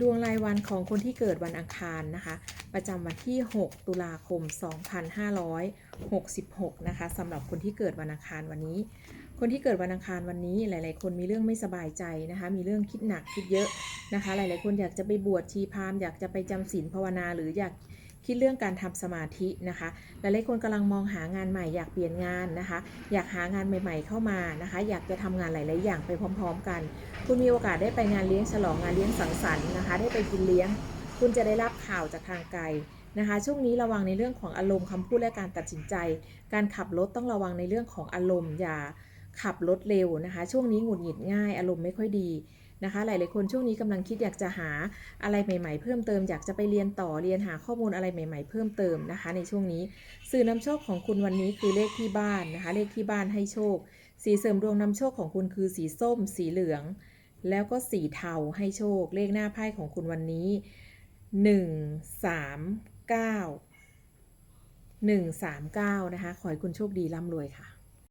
ดวงรายวันของคนที่เกิดวันอังคารนะคะ ประจำวันที่ 6 ตุลาคม 2566 นะคะสำหรับคนที่เกิดวันอังคารวันนี้ คนที่เกิดวันอังคารวันนี้หลาย ๆ คนมีเรื่องไม่สบายใจนะคะ มีเรื่องคิดหนักคิดเยอะนะคะ หลาย ๆ คนอยากจะไปบวชชีพามอยากจะไปจำศีลภาวนาหรืออยาก คิดเรื่องการทำสมาธินะคะหลายๆคนกำลังมองหางานใหม่อยากเปลี่ยนงานนะคะ อยากหางานใหม่ ๆ เข้ามานะคะ อยากจะทำงานหลาย ๆ อย่างไปพร้อม ๆ กัน คุณมีโอกาสได้ไปงานเลี้ยงฉลองงานเลี้ยงสังสรรค์นะคะ ได้ไปกินเลี้ยง คุณจะได้รับข่าวจากทางไกลนะคะช่วงนี้ระวังในเรื่องของอารมณ์คำพูดและการตัดสินใจ การขับรถต้องระวังในเรื่องของอารมณ์อย่า ขับรถเร็วนะคะ ช่วงนี้หงุดหงิดง่าย อารมณ์ไม่ค่อยดีนะคะ หลาย ๆ คนช่วงนี้กำลังคิดอยากจะหาอะไรใหม่ ๆ เพิ่มเติมอยากจะไปเรียนต่อเรียนหาข้อมูลอะไรใหม่ ๆ เพิ่มเติมนะคะ ในช่วงนี้สื่อนำโชคของคุณวันนี้คือเลขที่บ้านนะคะ เลขที่บ้านให้โชค สีเสริมดวงนำโชคของคุณคือสีส้ม สีเหลือง แล้วก็สีเทาให้โชค เลขหน้าไพ่ของคุณวันนี้หนึ่งสามเก้าหนึ่งสามเก้านะคะ ขอให้คุณโชคดีร่ำรวยค่ะ